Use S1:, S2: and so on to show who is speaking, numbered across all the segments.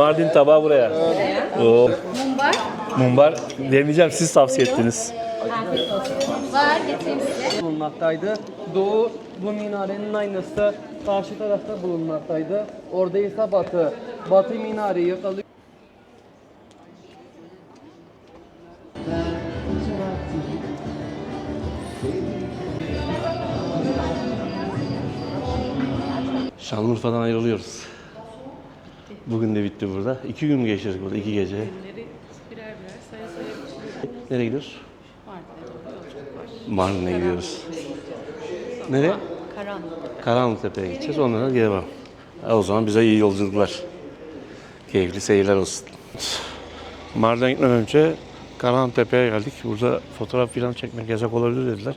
S1: Mardin tabağı buraya. Oo.
S2: Mumbar.
S1: Mumbar deneyeceğim siz tavsiye ettiniz.
S2: Afiyet olsun. Var getireyim size.
S3: bulunmaktaydı. Doğu bu minarenin aynısı karşı tarafta bulunmaktaydı. Orada ise batı. Batı minareyi yakalıyor.
S1: Şanlıurfa'dan ayrılıyoruz. Bugün de bitti burada. İki gün mü geçirdik burada? iki gece.
S4: Günleri birer birer saya saya.
S1: Nereye gidiyoruz?
S4: Mardin'e doğru yolculuk var.
S1: Mardin'e gidiyoruz. Nereye?
S4: Karanlık.
S1: Karanlıktepe'ye gideceğiz. Ondan sonra geri var. O zaman bize iyi yolculuklar. Keyifli seyirler olsun. Mardin'e gitmeden önce Karanlıktepe'ye geldik. Burada fotoğraf falan çekmek yasak olabilir dediler.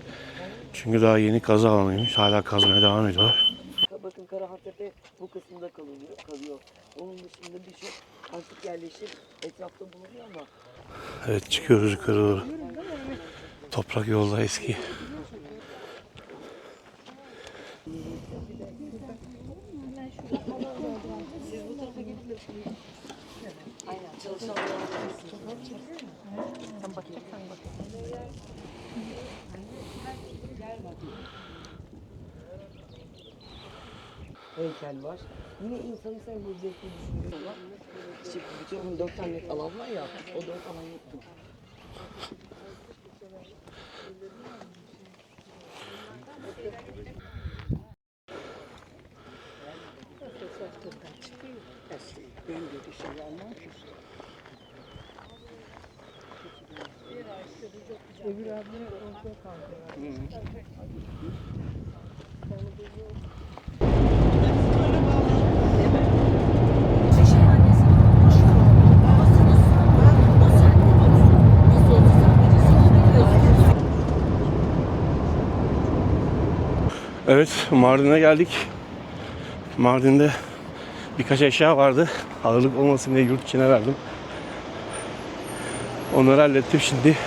S1: Çünkü daha yeni kazı alanıymış. Hala kazmaya devam ediyorlar.
S5: Bakın Karahantepe bu kısımda kalıyor. kalıyor. Onun dışında birçok artık yerleşim etrafta bulunuyor ama
S1: Evet çıkıyoruz yukarı doğru. Toprak yolda eski.
S5: Heykel var. Yine insanı sembolizesini düşünüyorlar. İşte bütün dört tane alan var ya, o dört alan yoktu.
S1: Evet Mardin'e geldik. Mardin'de birkaç eşya vardı. Ağırlık olmasın diye yurt içine verdim. Onları hallettim şimdi.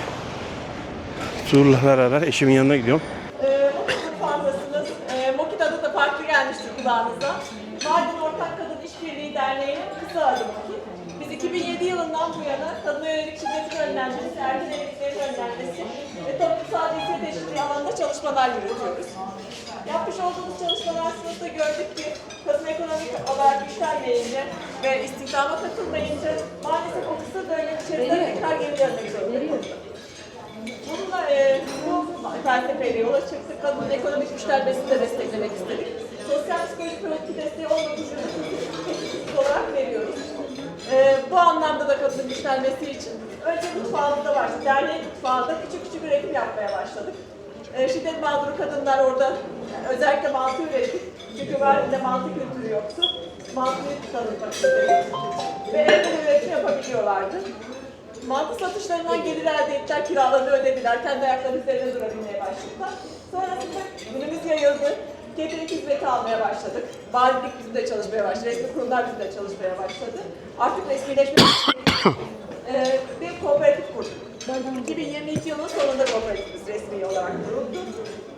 S1: Tuğrul'la beraber eşimin yanına gidiyorum.
S6: Ee, mutfağındasınız. Ee, gelmiştir kulağınıza. Mardin Ortak Kadın İşbirliği Derneği'nin kısa adı Mokit. Biz 2007 yılından bu yana kadına yönelik şiddetin önlenmesi, erken evliliklerin önlenmesi ve toplumsal cinsiyet eşitliği alanında çalışmalar yürütüyoruz. Yapmış olduğumuz çalışmalar sınıfta gördük ki kadın ekonomik olarak yükselmeyince ve istihdama katılmayınca maalesef o kısa dönem içerisinde tekrar geri dönmek zorunda. Bununla e, bu felsefeyle yola çıktık. Kadının ekonomik güçlenmesini de desteklemek istedik. Sosyal psikolojik hukuki desteği 19 yıldır teşekkürsüz olarak veriyoruz. E, bu anlamda da kadının güçlenmesi için önce mutfağımızda başladık. Derneğin mutfağında küçük küçük üretim yapmaya başladık. E, şiddet mağduru kadınlar orada yani özellikle mantı üretip çünkü Mardin'de mantı kültürü yoktu. Mantıyı tanıtmak istedik. Ve evde üretim yapabiliyorlardı. Mantı satışlarından gelir elde ettiler, kiralarını ödediler, kendi ayakları üzerine durabilmeye başladılar. Sonrasında günümüz yayıldı, catering hizmeti almaya başladık. Valilik bizim de çalışmaya başladı, resmi kurumlar bizim de çalışmaya başladı. Artık resmileşmek ee, bir kooperatif kurduk. 2022 yılının sonunda kooperatifimiz resmi olarak kuruldu.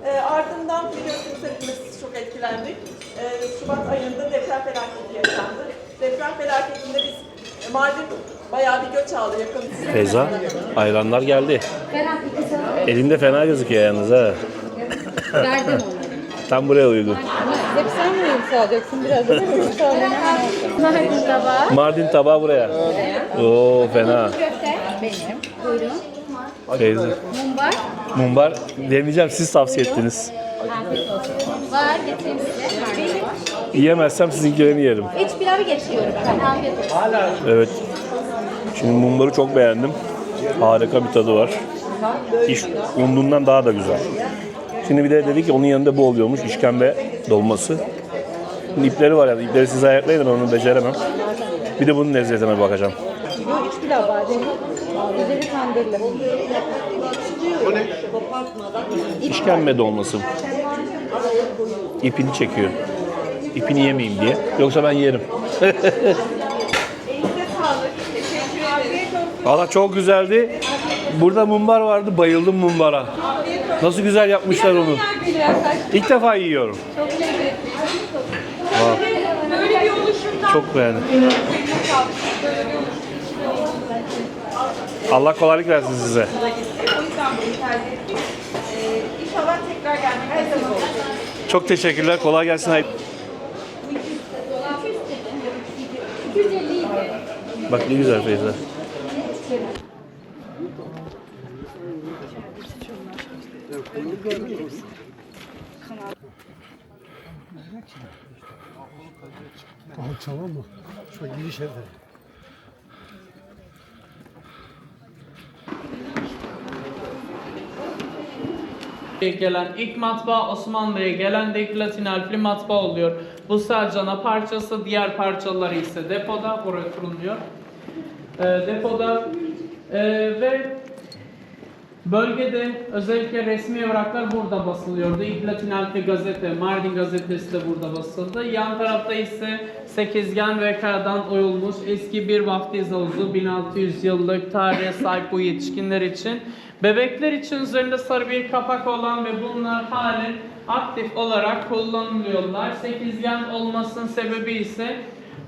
S6: Ee, ardından biliyorsunuz hepimiz çok etkilendik. Ee, Şubat ayında deprem felaketi yaşandı. Deprem felaketinde biz e, Mardin bayağı bir göç aldı yakın.
S1: Feyza, ayranlar geldi. Elinde fena gözüküyor yalnız ha.
S2: Verdim.
S1: Tam buraya uygun.
S4: Hep sen mi uyum sağlayacaksın biraz sağlayamam.
S2: Mardin tabağı.
S1: Mardin tabağı buraya. Oo fena.
S2: Benim. Buyurun.
S1: Feyza.
S2: Mumbar.
S1: Mumbar deneyeceğim siz tavsiye ettiniz.
S2: Afiyet olsun. Var getireyim size. Benim.
S1: Yiyemezsem sizinkilerini yerim.
S2: İç pilavı getiriyorum ben. Afiyet olsun.
S1: Evet. Şimdi mumbarı çok beğendim. Harika bir tadı var. İş umduğumdan daha da güzel. Şimdi bir de dedi ki onun yanında bu oluyormuş işkembe dolması. Şimdi ipleri var ya ipleri siz ayaklayın da onu beceremem. Bir de bunun lezzetine bakacağım.
S4: Bu iç pilav bademi. Üzeri tandırlı.
S1: İşkembe dolması. İpini çekiyor. İpini yemeyeyim diye. Yoksa ben yerim. Valla çok güzeldi. Burada mumbar vardı. Bayıldım mumbara. Nasıl güzel yapmışlar onu. İlk defa yiyorum.
S2: Çok lezzetli.
S1: Wow. Çok beğendim. Allah kolaylık versin size.
S6: O yüzden bunu tercih ettik. Ee, inşallah tekrar gelmek nasip olur.
S1: Çok teşekkürler. Kolay gelsin.
S2: 250 idi.
S1: Bak ne güzel Feyza.
S7: Alçala mı? Şu giriş evde.
S8: Gelen ilk matbaa Osmanlı'ya gelen de ilk Latin harfli matbaa oluyor. Bu sadece parçası, diğer parçaları ise depoda, buraya. Ee, depoda ee, ve bölgede özellikle resmi evraklar burada basılıyordu. İlk Latin harfli gazete, Mardin gazetesi de burada basıldı. Yan tarafta ise sekizgen ve karadan oyulmuş eski bir vaftiz havuzu 1600 yıllık tarihe sahip bu yetişkinler için. Bebekler için üzerinde sarı bir kapak olan ve bunlar halen aktif olarak kullanılıyorlar. Sekizgen olmasının sebebi ise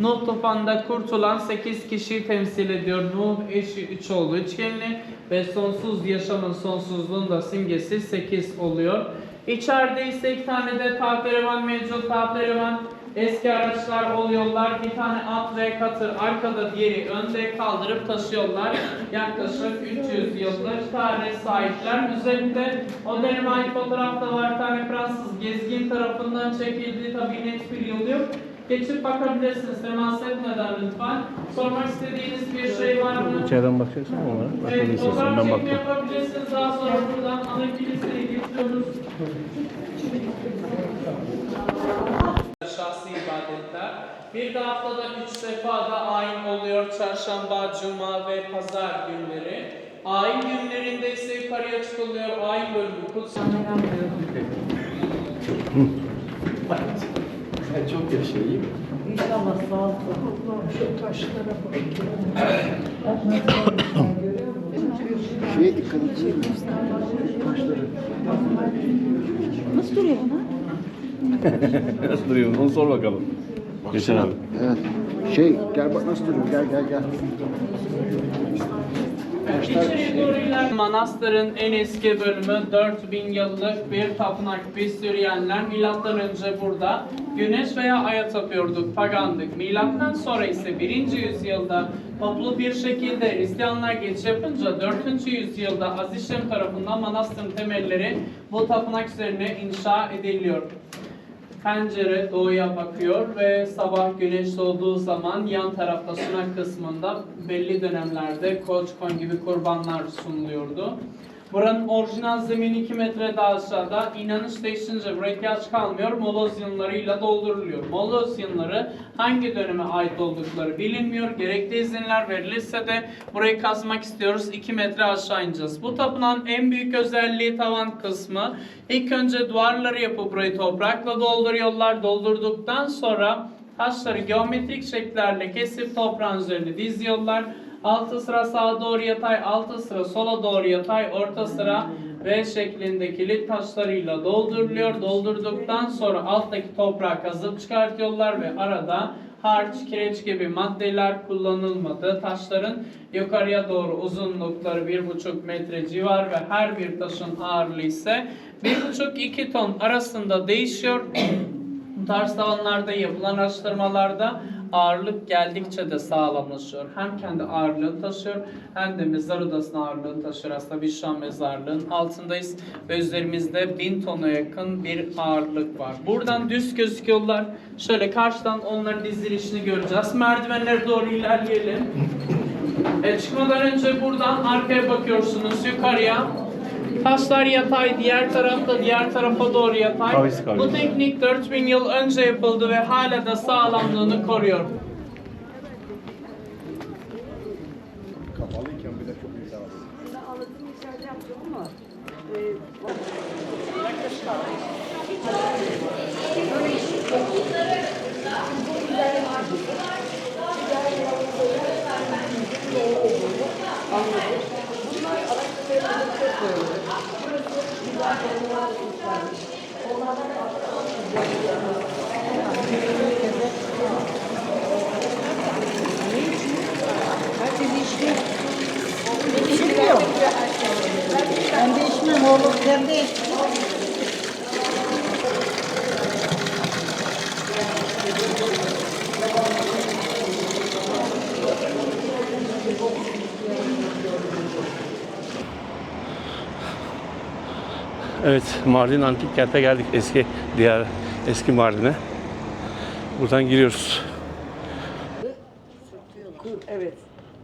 S8: Nuh tufanında kurtulan 8 kişiyi temsil ediyor. Nuh eşi 3 oğlu üçgenli ve sonsuz yaşamın sonsuzluğun da simgesi 8 oluyor. İçeride ise iki tane de tahterevan mevcut. Tahterevan eski araçlar oluyorlar. Bir tane at ve katır arkada diğeri önde kaldırıp taşıyorlar. Yaklaşık 300 yıllık tarih sahipler. Üzerinde o döneme ait fotoğrafta var. Bir tane Fransız gezgin tarafından çekildiği tabii net bir yıl yok. Geçip bakabilirsiniz. Temas etmeden lütfen. Sormak istediğiniz bir şey var mı?
S1: İçeriden bakacaksın mı ona?
S8: Evet, fotoğraf çekimi
S1: baktım.
S8: yapabilirsiniz. Daha sonra buradan ana kiliseye geçiyoruz. Şahsi ibadetler. Bir de haftada üç defa da ayin oluyor. Çarşamba, cuma ve pazar günleri. Ayin günlerinde ise yukarıya çıkılıyor. Ayin bölümü kutsal.
S7: Şeye dikkat etsene. Taşları.
S4: Nasıl duruyor buna?
S1: Nasıl duruyor? Onu sor bakalım. Geçen abi.
S7: Evet. Şey gel bak nasıl duruyor. Gel gel gel.
S8: Manastırın en eski bölümü 4000 yıllık bir tapınak. Biz Süriyenler milattan önce burada güneş veya aya tapıyorduk, pagandık. Milattan sonra ise 1. yüzyılda toplu bir şekilde Hristiyanlar geçiş yapınca 4. yüzyılda Azişem tarafından manastırın temelleri bu tapınak üzerine inşa ediliyor. Pencere doğuya bakıyor ve sabah güneş doğduğu zaman yan tarafta sunak kısmında belli dönemlerde koç, koyun gibi kurbanlar sunuluyordu. Buranın orijinal zemini 2 metre daha aşağıda. İnanış değişince buraya kalmıyor. Moloz yığınlarıyla dolduruluyor. Moloz yığınları hangi döneme ait oldukları bilinmiyor. Gerekli izinler verilirse de burayı kazmak istiyoruz. 2 metre aşağı ineceğiz. Bu tapınağın en büyük özelliği tavan kısmı. İlk önce duvarları yapıp burayı toprakla dolduruyorlar. Doldurduktan sonra taşları geometrik şekillerle kesip toprağın üzerine diziyorlar. Altı sıra sağa doğru yatay, altı sıra sola doğru yatay, orta sıra V şeklinde kilit taşlarıyla dolduruluyor. Doldurduktan sonra alttaki toprağı kazıp çıkartıyorlar ve arada harç, kireç gibi maddeler kullanılmadı. Taşların yukarıya doğru uzunlukları 1,5 metre civar ve her bir taşın ağırlığı ise 1,5-2 ton arasında değişiyor. Bu tarz yapılan araştırmalarda ağırlık geldikçe de sağlamlaşıyor. Hem kendi ağırlığını taşıyor hem de mezar odasının ağırlığını taşıyor. Aslında biz şu mezarlığın altındayız ve üzerimizde 1000 tona yakın bir ağırlık var. Buradan düz gözüküyorlar. Şöyle karşıdan onların dizilişini göreceğiz. Merdivenlere doğru ilerleyelim. E, çıkmadan önce buradan arkaya bakıyorsunuz yukarıya. Kaslar yatay, diğer tarafta diğer tarafa doğru yatay.
S1: Kavis, kavis.
S8: Bu teknik 4000 yıl önce yapıldı ve hala da sağlamlığını koruyor.
S4: Kapalıyken bile çok iyi Ağladım içeride yapacağım ama Anladım. Ben değişmem oğlum, ben değişmem.
S9: Evet, Mardin Antik Kent'e geldik. Eski diğer eski Mardin'e. Buradan giriyoruz.
S5: Evet.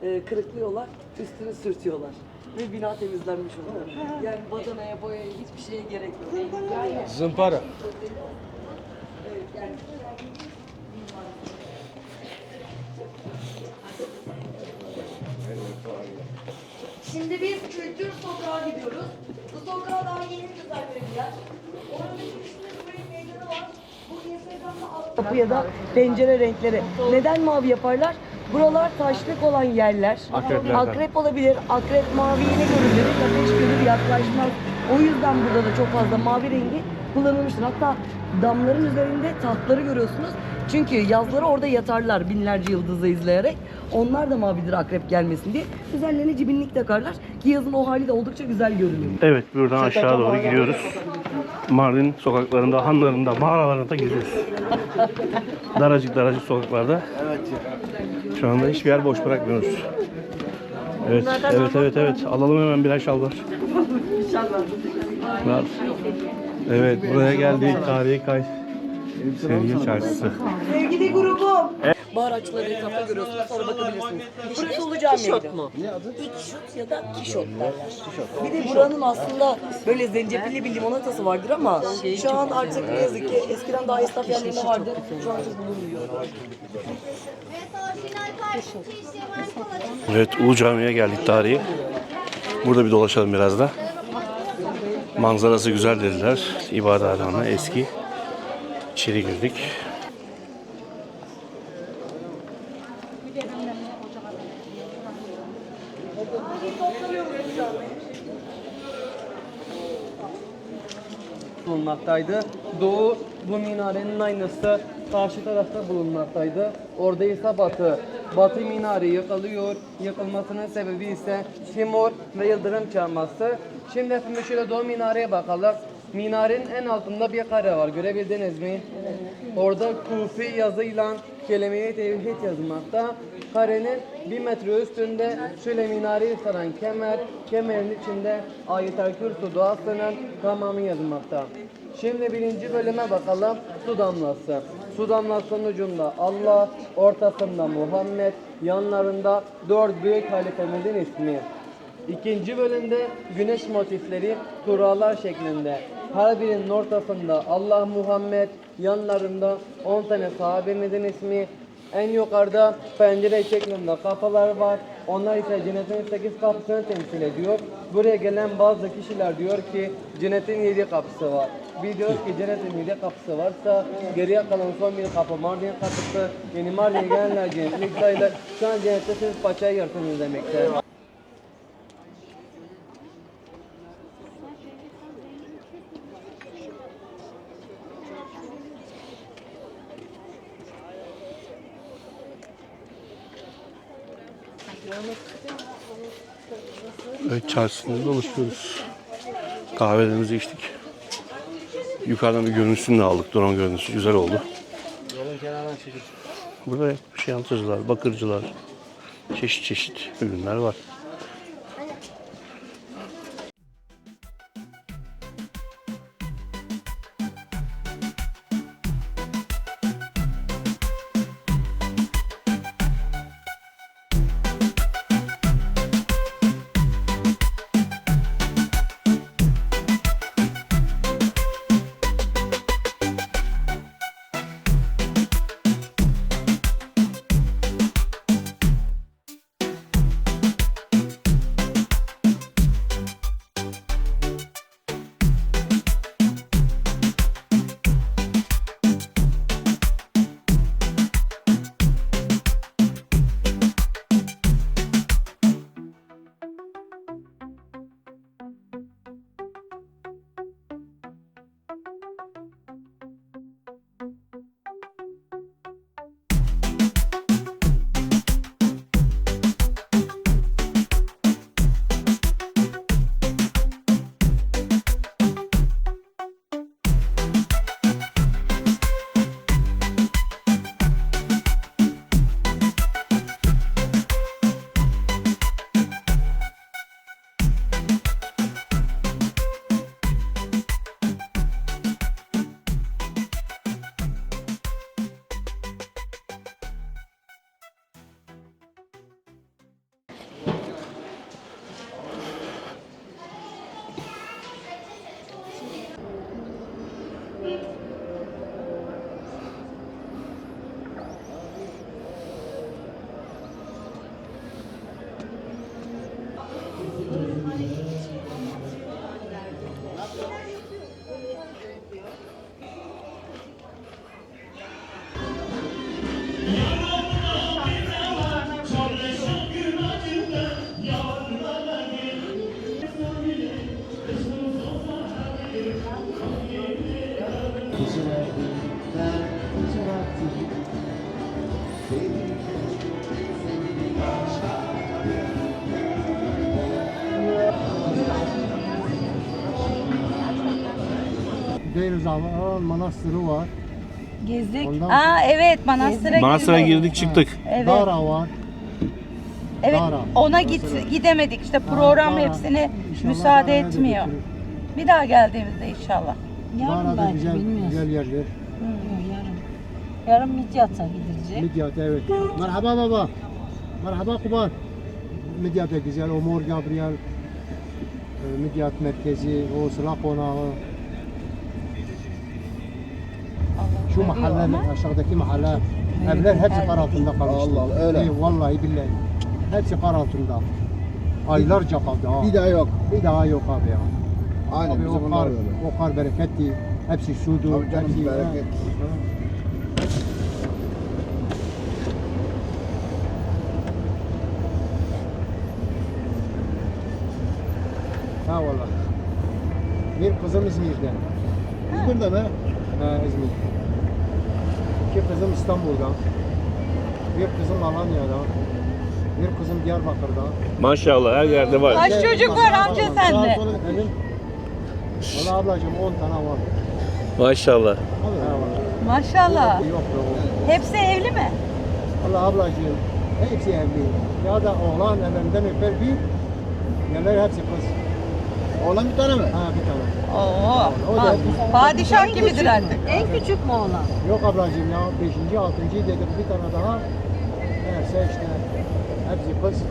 S5: Ee, kırıklıyorlar, üstünü sürtüyorlar. Ve bina temizlenmiş oluyor. Yani badanaya, boyaya hiçbir şeye gerek yok. Yani
S3: Zımpara.
S10: Şimdi biz kültür sokağa gidiyoruz. Bu sokağa daha yeni meydanı var. Bu Instagram'da alt-
S5: kapıya da pencere renkleri. Neden mavi yaparlar? Buralar taşlık olan yerler.
S9: Akreplerden.
S5: Akrep olabilir. Akrep mavi yine görülür. Ateş görür yaklaşmaz. O yüzden burada da çok fazla mavi rengi kullanılmıştır. Hatta damların üzerinde tahtları görüyorsunuz. Çünkü yazları orada yatarlar binlerce yıldızı izleyerek. Onlar da mavidir akrep gelmesin diye. Üzerlerine cibinlik takarlar ki yazın o hali de oldukça güzel görünüyor.
S9: Evet, buradan aşağı doğru gidiyoruz. Mardin sokaklarında, hanlarında, mağaralarında gidiyoruz. daracık daracık sokaklarda. Şu anda hiçbir yer boş bırakmıyoruz. Evet, evet, evet, evet. Alalım hemen birer şalvar. Var. Evet, buraya geldik. Tarihi Kay. Sevgi Çarşısı.
S5: Sevgili grubum. Bar açıları etrafta görüyorsunuz sonra bakabilirsiniz. Burası Ulu Cami'ydi. mu? Ne adı? İkişot ya da Kişot derler. Bir de buranın aslında böyle zencefilli bir limonatası vardır ama şu an artık ne yazık ki eskiden daha esnaf yerlerinde vardı. Şu an çok bulunmuyor.
S9: Evet, Ulu Cami'ye geldik tarihi. Burada bir dolaşalım biraz da. Manzarası güzel dediler. İbadethane eski. İçeri girdik.
S3: Bulunmaktaydı. Doğu bu minarenin aynısı karşı tarafta bulunmaktaydı. Orada ise batı. Batı minare yıkılıyor. Yıkılmasının sebebi ise Timur ve Yıldırım çarpması. Şimdi hepimiz şöyle doğu minareye bakalım. Minarenin en altında bir kare var. Görebildiniz mi? Orada Kufi yazıyla kelime-i tevhid yazmakta. Karenin bir metre üstünde şöyle minareyi saran kemer, kemerin içinde ayet-el kürsü duasının tamamı yazmakta. Şimdi birinci bölüme bakalım. Su damlası. Su damlasının ucunda Allah, ortasında Muhammed, yanlarında dört büyük halifemizin ismi. İkinci bölümde güneş motifleri turalar şeklinde. Her birinin ortasında Allah Muhammed, yanlarında 10 tane sahabemizin ismi. En yukarıda pencere şeklinde kafalar var. Onlar ise cennetin 8 kapısını temsil ediyor. Buraya gelen bazı kişiler diyor ki cennetin 7 kapısı var. Biz diyoruz ki cennetin 7 kapısı varsa geriye kalan son bir kapı Mardin kapısı. Yani Mardin'e gelenler cennetlik sayılır. Şu an cennette siz paçayı yırtınız demektir.
S9: Evet çarşısında dolaşıyoruz. Kahvelerimizi içtik. Yukarıdan bir görüntüsünü de aldık. Drone görüntüsü güzel oldu. Burada hep şantıcılar, bakırcılar, çeşit çeşit ürünler var.
S7: Beylikdüzü Manastırı var.
S4: Gezdik.
S7: Ondan
S4: Aa evet manastıra
S1: Manastır'a
S4: girdik.
S1: girdik çıktık.
S4: Evet.
S7: Dara var.
S4: Evet.
S7: Dara.
S4: Ona git gidemedik. İşte program
S7: Dara.
S4: hepsine
S7: İnşallah
S4: müsaade
S7: Dara'ya da
S4: etmiyor.
S7: götürür.
S4: Bir daha geldiğimizde inşallah.
S7: Dara'da güzel, güzel yerler.
S4: Yarın Midyat'a gidilecek.
S7: Midyat evet. Merhaba baba. Merhaba Kuban. Midyat da güzel. O Mor Gabriel. e, Midyat merkezi. O Sıla konağı. Şu mahalle, aşağıdaki mahalle. Evler hepsi kar altında kalmıştı.
S11: Allah Allah, öyle.
S7: İyi, vallahi billahi. Hepsi kar altında. Aylarca kaldı ha.
S11: Bir daha yok.
S7: Bir daha yok abi ya.
S11: Aynen
S7: Abi
S11: bizim
S7: o kar,
S11: öyle.
S7: o kar bereketti. Hepsi sudu.
S11: Tabii canım,
S7: hepsi,
S11: bereket.
S7: Ha valla. Bir kızım İzmir'den.
S11: İzmir'de mi?
S7: Ha İzmir. İki kızım İstanbul'dan. Bir kızım Alanya'dan. Bir kızım Diyarbakır'dan.
S1: Maşallah her yerde var.
S4: Kaç çocuk var amca sende?
S7: Benim. Valla ablacığım 10 tane var.
S1: Maşallah.
S7: Ha valla.
S4: Maşallah.
S7: Yok be.
S4: Hepsi evli mi?
S7: Valla ablacığım hepsi evli. Ya da oğlan ellerinden öper bir. Yerler hepsi kız.
S11: Oğlan bir tane mi?
S7: Ha bir tane.
S4: Oo.
S7: O da
S4: pa- Padişah gibidir artık.
S5: En küçük mü oğlan?
S7: Yok ablacığım ya 5. 6. dedim bir tane daha. Neyse işte hepsi kız.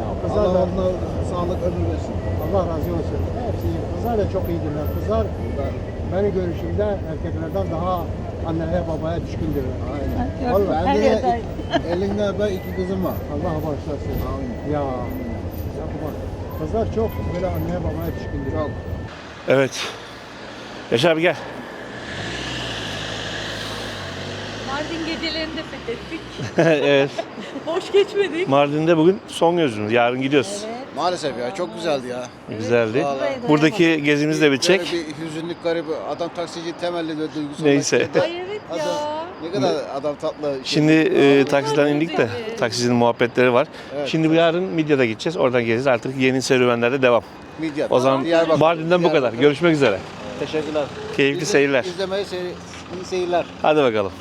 S7: Ya kızlar
S11: Allah
S7: da
S11: onlara sağlık ömür versin.
S7: Allah razı olsun. Hepsi iyi. Kızlar da çok iyidirler. Kızlar benim görüşümde erkeklerden daha anneye babaya düşkündürler.
S11: Aynen.
S7: Vallahi.
S11: Bende de ben iki kızım var.
S7: Allah bağışlasın.
S11: Amin.
S7: Ya. Ya Kızlar çok böyle anneye babaya düşkündür.
S11: Çok.
S1: Evet. Yaşar abi gel.
S4: Mardin gecelerini de fethettik.
S1: evet.
S4: Boş geçmedik.
S1: Mardin'de bugün son gözümüz. Yarın gidiyoruz.
S11: Maalesef ya çok güzeldi ya.
S1: Güzeldi.
S11: Vallahi.
S1: Buradaki gezimizi de bir çek.
S11: Böyle bir hüzünlük garip adam taksici temelli duygusal.
S1: Neyse.
S4: Ay evet ya.
S11: Ne kadar adam tatlı.
S1: Şimdi e, taksiden indik de taksicinin muhabbetleri var.
S11: Evet.
S1: Şimdi bu yarın Midyat'a gideceğiz. Oradan geleceğiz. Artık yeni serüvenlerde devam.
S11: Midyat.
S1: O zaman
S11: Diyarbakır.
S1: Mardin'den bu kadar. Görüşmek üzere.
S11: Teşekkürler.
S1: Keyifli seyirler.
S11: İzlemeyi seyir, iyi seyirler.
S1: Hadi bakalım.